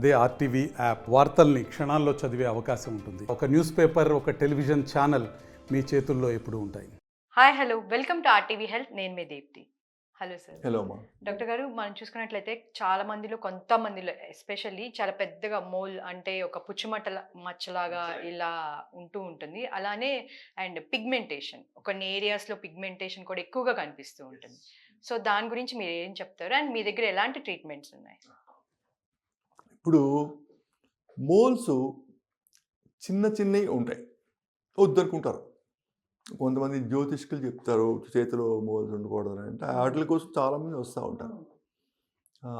అదే RTV app వార్తల్ని క్షణాల్లో చదివే అవకాశం ఉంటుంది. ఒక న్యూస్ పేపర్ ఒక టెలివిజన్ ఛానల్ మీ చేతుల్లో ఎప్పుడూ ఉంటాయి. Hi hello. Welcome to RTV health. నేను మీ Deepti. Hello sir. Hello doctor గారు మనం చూసుకున్నట్లయితే చాలా మందిలో కొంతమందిలో ఎస్పెషల్లీ చాలా పెద్దగా మోల్ అంటే ఒక పుచ్చుమట్టల మచ్చలాగా ఇలా ఉంటూ ఉంటుంది. అలానే అండ్ పిగ్మెంటేషన్. కొన్ని ఏరియాస్లో పిగ్మెంటేషన్ కూడా ఎక్కువగా కనిపిస్తూ ఉంటుంది. సో దాని గురించి మీరు ఏం చెప్తారు? అండ్ మీ దగ్గర ఎలాంటి ట్రీట్మెంట్స్ ఉన్నాయి? ఇప్పుడు మోల్స్ చిన్న చిన్నవి ఉంటాయి. వద్దనుకుంటారు. కొంతమంది జ్యోతిష్కులు చెప్తారు చేతిలో మోల్స్ ఉండకూడదు అంటే వాటి కోసం చాలామంది వస్తూ ఉంటారు.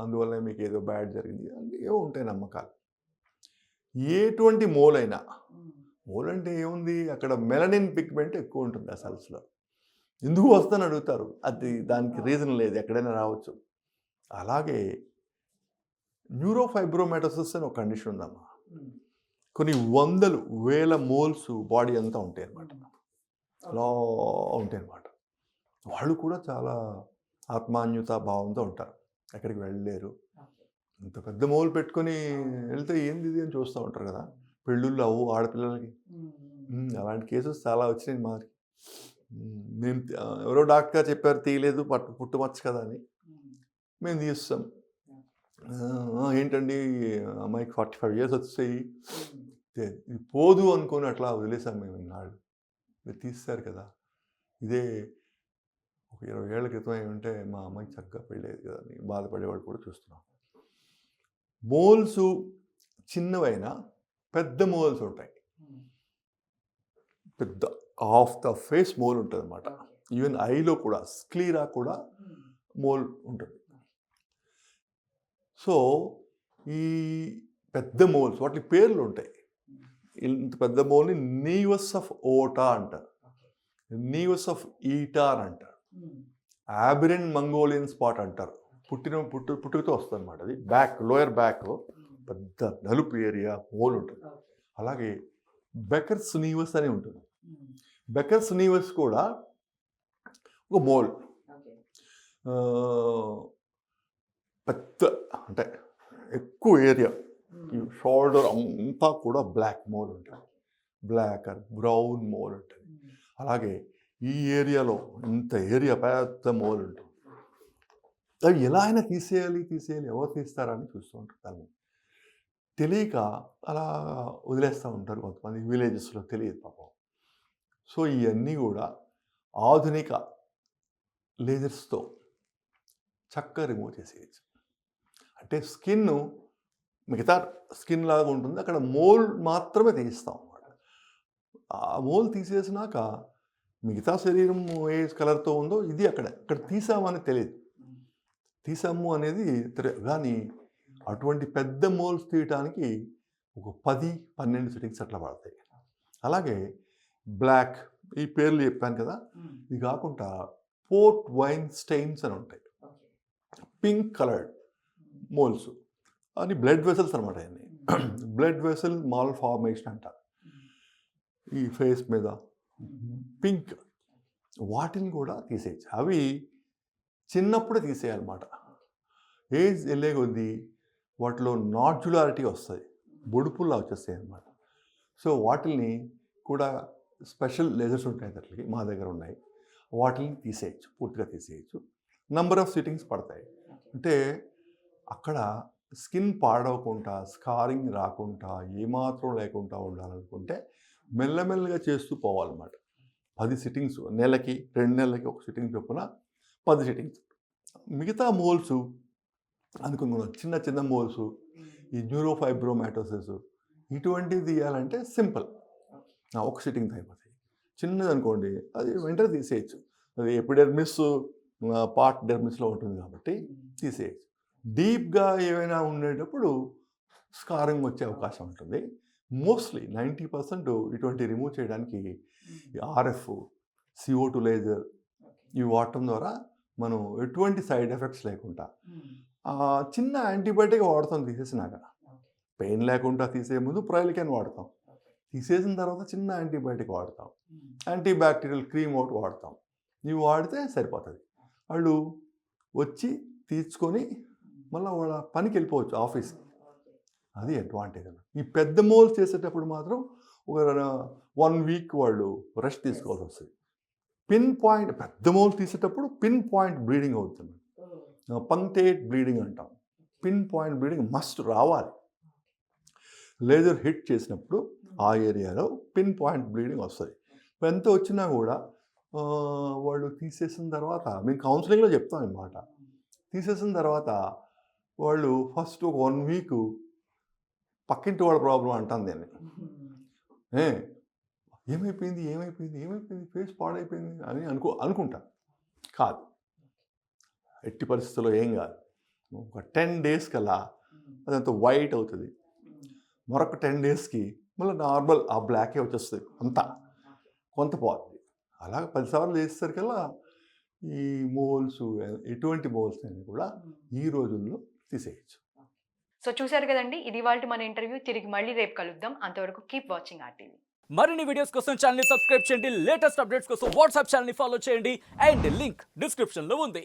అందువల్ల మీకు ఏదో బ్యాడ్ జరిగింది. అని ఏవో ఉంటాయి నమ్మకాలు. ఎటువంటి మోల్ అయినా మోల్ అంటే ఏముంది? అక్కడ మెలనిన్ పిగ్మెంట్ ఎక్కువ ఉంటుంది ఆ సెల్స్లో ఎందుకు వస్తుందని అడుగుతారు. అది దానికి రీజన్ లేదు. ఎక్కడైనా రావచ్చు. అలాగే న్యూరోఫైబ్రోమెటోసిస్ అని ఒక కండిషన్ ఉందమ్మా. కొన్ని వందలు వేల మోల్స్ బాడీ అంతా ఉంటాయి అన్నమాట అలా ఉంటాయి అన్నమాట వాళ్ళు కూడా చాలా ఆత్మాన్యత భావంతో ఉంటారు. ఎక్కడికి వెళ్ళలేరు. ఇంత పెద్ద మోల్ పెట్టుకొని వెళ్తే ఏంది ఇది అని చూస్తూ ఉంటారు కదా. పెళ్ళిళ్ళు అవ్వు ఆడపిల్లలకి. అలాంటి కేసెస్ చాలా వచ్చినాయి మాకి మేము. ఎవరో డాక్టర్ చెప్పారు తీయలేదు పట్టు పుట్టుమచ్చు కదా అని. మేము తీస్తాం. ఏంటండి? అమ్మాయికి ఫార్టీ ఫైవ్ ఇయర్స్ వచ్చాయి పోదు అనుకొని అట్లా వదిలేసాం మేము ఇన్నాళ్ళు. మీరు తీస్తారు కదా. ఇదే ఒక ఇరవై ఏళ్ళ క్రితం ఉంటే మా అమ్మాయికి చక్కగా పెళ్ళేది కదా అని బాధపడేవాళ్ళు కూడా చూస్తున్నాం. మోల్స్ చిన్నవైనా పెద్ద మోల్స్ ఉంటాయి. పెద్ద ఆఫ్ ద ఫేస్ మోల్ ఉంటుంది అనమాట ఈవెన్ ఐలో కూడా స్క్లీరా కూడా మోల్ ఉంటుంది. సో ఈ పెద్ద మోల్స్ వాటి పేర్లు ఉంటాయి ఇంత పెద్ద మోల్ని నీవస్ ఆఫ్ ఓటా అంటారు. నీవస్ ఆఫ్ ఈటా అని అంటారు ఆబిరెన్ మంగోలియన్ స్పాట్ అంటారు. పుట్టిన పుట్టు పుట్టుకతో వస్తుంది అనమాట అది. బ్యాక్ లోయర్ బ్యాక్ పెద్ద నలుపు ఏరియా మోల్ ఉంటుంది. అలాగే బెకర్స్ నీవస్ అని ఉంటుంది. బెకర్స్ నీవస్ కూడా ఒక మోల్. పెద్ద అంటే ఎక్కువ ఏరియా. ఈ షోల్డర్ అంతా కూడా బ్లాక్ మోల్ ఉంటుంది. బ్లాక్ అండ్ బ్రౌన్ మోల్ ఉంటుంది. అలాగే ఈ ఏరియాలో ఇంత ఏరియా పెద్ద మోల్ ఉంటుంది. అవి ఎలా అయినా తీసేయాలి తీసేయాలి ఎవరు తీస్తారని చూస్తూ ఉంటారు దాన్ని. తెలియక అలా వదిలేస్తూ ఉంటారు కొంతమంది విలేజెస్లో తెలియదు పాపం. సో ఇవన్నీ కూడా ఆధునిక లేజర్స్తో చక్కగా రిమూవ్ చేసేయచ్చు. అంటే స్కిన్ మిగతా స్కిన్ లాగా ఉంటుంది. అక్కడ మోల్ మాత్రమే తీస్తాం అన్నమాట. ఆ మోల్ తీసేసినాక మిగతా శరీరం ఏ కలర్తో ఉందో ఇది అక్కడ. అక్కడ తీసామని తెలియదు. తీసాము అనేది కానీ అటువంటి పెద్ద మోల్స్ తీయటానికి ఒక పది పన్నెండు సెట్టింగ్స్ అట్లా పడతాయి. అలాగే బ్లాక్ ఈ పేర్లు చెప్పాను కదా. ఇది కాకుండా పోర్ట్ వైన్ స్టెయిన్స్ అని ఉంటాయి. Pink coloured. మోల్స్ అని బ్లడ్ వెసల్స్ అనమాట అన్ని బ్లడ్ వెసల్ మాల్ ఫార్మేషన్ అంటారు ఈ ఫేస్ మీద. పింక్. వాటిని కూడా తీసేయచ్చు. అవి చిన్నప్పుడే తీసేయాలన్నమాట. ఏజ్ వెళ్ళే కొద్దీ వాటిలో నాడ్యులారిటీ వస్తుంది. బొడుపుల్లా వచ్చేస్తాయి అన్నమాట సో వాటిని కూడా స్పెషల్ లేజర్స్ ఉంటాయి అట్లకి మా దగ్గర ఉన్నాయి. వాటిని తీసేయచ్చు. పూర్తిగా తీసేయచ్చు. నంబర్ ఆఫ్ సిట్టింగ్స్ పడతాయి. అంటే అక్కడ స్కిన్ పాడవకుండా స్కారింగ్ రాకుండా ఏమాత్రం లేకుండా ఉండాలనుకుంటే మెల్లమెల్లగా చేస్తూ పోవాలన్నమాట. పది సిట్టింగ్స్ నెలకి రెండు నెలలకి ఒక సిట్టింగ్ చొప్పున పది సిట్టింగ్స్. మిగతా మోల్స్ అనుకున్నాం చిన్న చిన్న మోల్స్ ఈ న్యూరోఫైబ్రోమాటోసిస్ ఇటువంటివి తీయాలంటే సింపుల్. ఒక సిట్టింగ్ అయిపోతాయి. చిన్నది అనుకోండి అది వెంటనే తీసేయచ్చు. అది ఎపిడెర్మిస్ పార్ట్ డెర్మిస్లో ఉంటుంది కాబట్టి తీసేయచ్చు. డీప్గా ఏమైనా ఉండేటప్పుడు స్కారింగ్ వచ్చే అవకాశం ఉంటుంది. మోస్ట్లీ నైంటీ పర్సెంట్ ఇటువంటి రిమూవ్ చేయడానికి ఆర్ఎఫ్ సిఓ టూ లేజర్ ఇవి వాడటం ద్వారా మనం ఎటువంటి సైడ్ ఎఫెక్ట్స్ లేకుండా చిన్న యాంటీబయాటిక్ వాడతాం తీసేసినాక. పెయిన్ లేకుండా తీసే ముందు ప్రయలికన్ వాడతాం. తీసేసిన తర్వాత చిన్న యాంటీబయాటిక్ వాడతాం. యాంటీబ్యాక్టీరియల్ క్రీమ్ ఒకటి వాడతాం. ఇవి వాడితే సరిపోతుంది. వాళ్ళు వచ్చి తీసుకొని మళ్ళీ వాళ్ళ పనికి వెళ్ళిపోవచ్చు ఆఫీస్కి అది అడ్వాంటేజ్ అన్నమాట. ఈ పెద్ద మోల్స్ చేసేటప్పుడు మాత్రం ఒక వన్ వీక్ వాళ్ళు రెస్ట్ తీసుకోవాల్సి వస్తుంది. పిన్ పాయింట్ పెద్ద మోల్ తీసేటప్పుడు పిన్ పాయింట్ బ్లీడింగ్ అవుతుంది పంక్టేట్ బ్లీడింగ్ అంటాం. పిన్ పాయింట్ బ్లీడింగ్ మస్ట్ రావాలి. లేజర్ హిట్ చేసినప్పుడు ఆ ఏరియాలో పిన్ పాయింట్ బ్లీడింగ్ వస్తుంది. ఎంత వచ్చినా కూడా వాళ్ళు తీసేసిన తర్వాత మేము కౌన్సిలింగ్లో చెప్తాం అన్నమాట తీసేసిన తర్వాత వాళ్ళు ఫస్ట్ ఒక వన్ వీక్ పక్కింటి వాళ్ళ ప్రాబ్లం అంటాను దీన్ని. ఏ? ఏమైపోయింది? ఏమైపోయింది? ఏమైపోయింది? ఫేస్ పాడైపోయింది అని అనుకో అనుకుంటా. కాదు. ఎట్టి పరిస్థితుల్లో ఏం కాదు. ఒక టెన్ డేస్ కల్లా అదంతా వైట్ అవుతుంది. మరొక టెన్ డేస్కి మళ్ళీ నార్మల్ ఆ బ్లాకే వచ్చేస్తుంది అంతా. కొంత పోతుంది అలాగ పదిసార్లు చేసేసరికల్లా ఈ మోల్స్ ఎటువంటి మోల్స్ అని కూడా ఈ రోజుల్లో తీసేయచ్చు. సో చూశారు కదండి ఇది వాళ్ళ మన ఇంటర్వ్యూ. తిరిగి మళ్ళీ రేపు కలుద్దాం. అంతవరకు కీప్ వాచింగ్ ఆర్టీవీ మరిన్ని వీడియోస్ కోసం ఛానల్ సబ్స్క్రైబ్ చేయండి. లేటెస్ట్ అప్డేట్స్ కోసం వాట్సాప్ ఛానల్ ఫాలో చేయండి. అండ్ లింక్ డిస్క్రిప్షన్లో ఉంది.